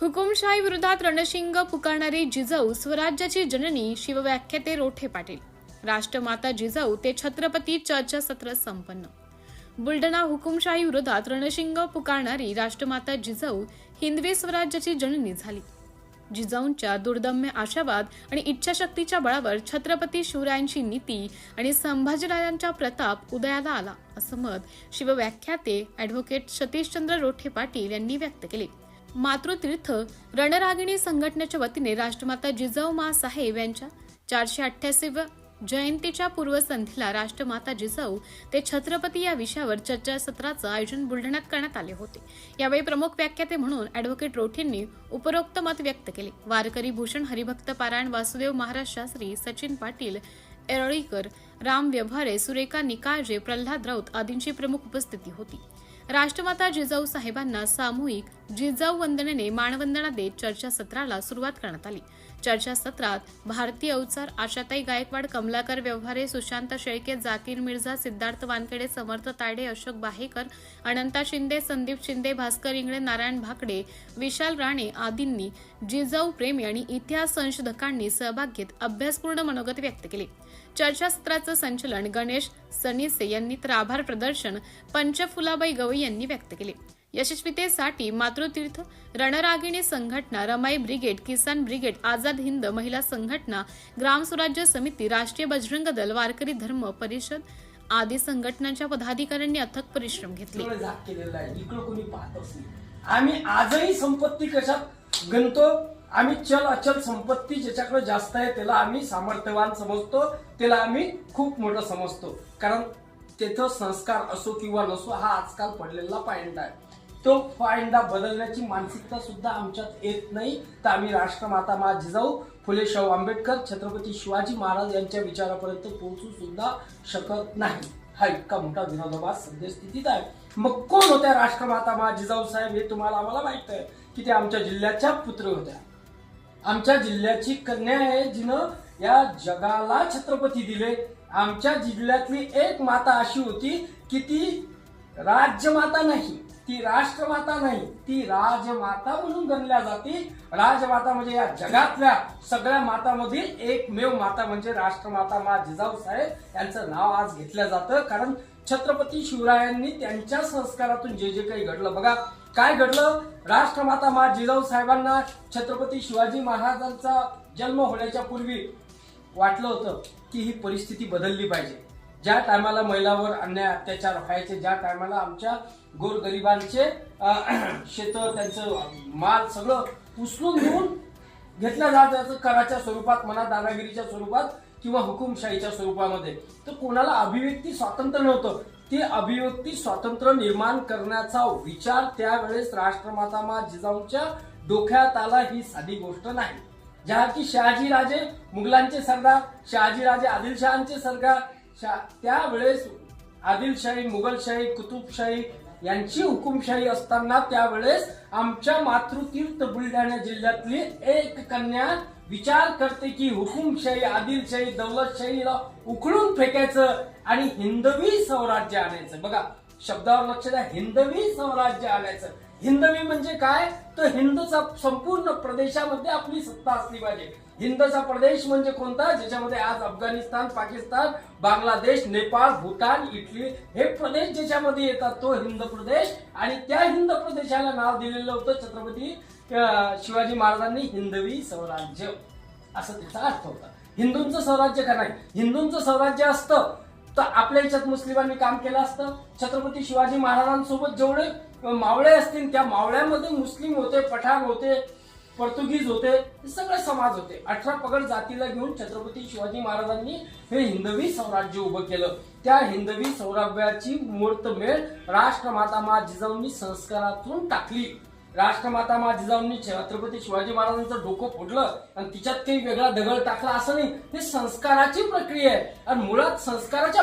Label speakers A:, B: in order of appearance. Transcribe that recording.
A: हुकुमशाही विरोधात रणशिंग पुकारणारी जिजाऊ स्वराज्याची जननी शिवव्याख्याते रोठे पाटील. राष्ट्रमाता जिजाऊ ते छत्रपती चर्चासत्र संपन्न. बुलढाणा हुकुमशाही विरोधात रणशिंग पुकारणारी राष्ट्रमाता जिजाऊ हिंदवी स्वराज्याची जननी झाली. जिजाऊंच्या दुर्दम्य आशावाद आणि इच्छाशक्तीच्या बळावर छत्रपती शिवरायांची नीती आणि संभाजीराजांचा प्रताप उदयाला आला असं मत शिवव्याख्याते ॲडव्होकेट सतीशचंद्र रोठे पाटील यांनी व्यक्त केले. मातृतीर्थ रणरागिणी संघटनेच्या वतीने राष्ट्रमाता जिजाऊ मा साहेब यांच्या चारशे अठ्ठ्याऐंशीव्या जयंतीच्या पूर्वसंध्येला राष्ट्रमाता जिजाऊ ते छत्रपती या विषयावर चर्चासत्राचं आयोजन बुलढाण्यात करण्यात आले होते. यावेळी प्रमुख व्याख्याते म्हणून अॅडव्होकेट रोठेंनी उपरोक्त मत व्यक्त केले. वारकरी भूषण हरिभक्त पारायण वासुदेव महाराज शास्त्री सचिन पाटील एरळीकर राम व्यवहारे सुरेखा निकाळजे प्रल्हाद राऊत आदींची प्रमुख उपस्थिती होती. राष्ट्रमाता जिजाऊ साहेबांना सामूहिक जिजाऊ वंदनेने मानवंदना देत चर्चासत्राला सुरुवात करण्यात आली. चर्चासत्रात भारतीय अवचार आशाताई गायकवाड कमलाकर व्यवहारे सुशांत शेळके जाकीर मिर्झा सिद्धार्थ वानखेडे समर्थ तायडे अशोक बाहेकर अनंता शिंदे संदीप शिंदे भास्कर इंगळे नारायण भाकडे विशाल राणे आदींनी जिजाऊ प्रेमी आणि इतिहास संशोधकांनी सहभाग घेत अभ्यासपूर्ण मनोगत व्यक्त केले. चर्चासत्राचं संचलन गणेश सनीसे यांनी तर आभार प्रदर्शन पंचफुलाबाई गवई यांनी व्यक्त केले. यशस्वीतेसाठी मातृतीर्थ रणरागिणी संघटना रमाई ब्रिगेड किसान ब्रिगेड आझाद हिंद महिला संघटना ग्राम स्वराज्य समिती राष्ट्रीय बजरंग दल वारकरी धर्म परिषद आदी संघटनांच्या पदाधिकाऱ्यांनी अथक परिश्रम घेतले.
B: आम्ही आजही संपत्ती कशात गणतो? आम्ही चल अचल संपत्ती ज्याच्याकडे जास्त आहे त्याला आम्ही सामर्थ्यवान समजतो त्याला आम्ही खूप मोठं समजतो. कारण तेथं संस्कार असो किंवा नसो हा आजकाल पडलेला पॉइंट आहे. तो फायदा बदलण्याची मानसिकता सुद्धा आमच्यात येत नाही. तर आम्ही राष्ट्रमाता मा जिजाऊ फुले शाहू आंबेडकर छत्रपती शिवाजी महाराज यांच्या विचारापर्यंत पोहोचू सुद्धा शकत नाही. हा इतका मोठा विरोधाभास सद्यस्थितीत आहे. मग कोण होत्या राष्ट्रमाता मा जिजाऊ साहेब हे तुम्हाला आम्हाला माहीत आहे की ते आमच्या जिल्ह्याच्या पुत्र होत्या. आमच्या जिल्ह्याची कन्या आहे जिनं या जगाला छत्रपती दिले. आमच्या जिल्ह्यातली एक माता अशी होती की ती राज्यमाता नाही. ती राष्ट्रमाता नाही ती राजमाता म्हणून गणल्या जाते. राजमाता म्हणजे या जगातल्या सगळ्या मातामधील एकमेव माता म्हणजे राष्ट्रमाता मा जिजाऊ साहेब. यांचं नाव आज घेतलं जातं. कारण छत्रपती शिवरायांनी त्यांच्या संस्कारातून जे जे काही घडलं. बघा काय घडलं? राष्ट्रमाता मा जिजाऊ साहेबांना छत्रपती शिवाजी महाराजांचा जन्म होण्याच्या पूर्वी वाटलं होतं की ही परिस्थिती बदलली पाहिजे. ज्या टायमाला महिलावर अन्याय अत्याचार व्हायचे ज्या टायमाला आमच्या गोरगरिबांचे शेत त्यांचं माल सगळं उचलून घेऊन घेतल्या जात कराच्या स्वरूपात म्हणा दादागिरीच्या स्वरूपात किंवा हुकुमशाहीच्या स्वरूपामध्ये. तर कोणाला अभिव्यक्ती स्वातंत्र्य नव्हतं. ते अभिव्यक्ती स्वातंत्र्य निर्माण करण्याचा विचार त्यावेळेस राष्ट्रमाता मा जिजाऊंच्या डोक्यात आला ही साधी गोष्ट नाही. ज्या की शहाजीराजे मुघलांचे सरदार शहाजीराजे आदिलशहांचे सरदार त्यावेळेस आदिलशाही मुघलशाही कुतुबशाही यांची हुकुमशाही असताना त्यावेळेस आमच्या मातृतीर्थ बुलढाणा जिल्ह्यातली एक कन्या विचार करते की हुकुमशाही आदिलशाही दौलतशाहीला उखडून फेकायचं आणि हिंदवी स्वराज्य आणायचं. बघा शब्दावर लक्ष द्या. हिंदवी स्वराज्य आणायचं. हिंदवी म्हणजे काय? तर हिंदचा संपूर्ण प्रदेशामध्ये आपली सत्ता असली पाहिजे. हिंदचा प्रदेश म्हणजे कोणता? ज्याच्यामध्ये आज अफगाणिस्तान पाकिस्तान बांगलादेश नेपाळ भूतान इटली हे प्रदेश ज्याच्यामध्ये येतात तो हिंद प्रदेश. आणि त्या हिंद प्रदेशाला नाव दिलेलं होतं छत्रपती शिवाजी महाराजांनी हिंदवी स्वराज्य. असं त्याचा अर्थ होता. हिंदूंचं स्वराज्य का नाही? हिंदूंचं स्वराज्य असतं. तर आपल्या याच्यात मुस्लिमांनी काम केलं असतं. छत्रपती शिवाजी महाराजांसोबत जेवढे मावळे असतील त्या मावळ्यामध्ये मुस्लिम होते पठाण होते पोर्तुगीज होते हे सगळे समाज होते. अठरा पगड जातीला घेऊन छत्रपती शिवाजी महाराजांनी हे हिंदवी स्वराज्य उभं केलं. त्या हिंदवी सौराव्याची मूर्तमेळ राष्ट्रमाता मा जिजाऊंनी संस्कारातून टाकली. राष्ट्रमाता मा जिजाऊंनी छत्रपती शिवाजी महाराजांचं डोकं फोडलं आणि तिच्यात काही वेगळा दगड टाकला असं नाही. हे संस्काराची प्रक्रिया आहे. आणि मुळात संस्काराच्या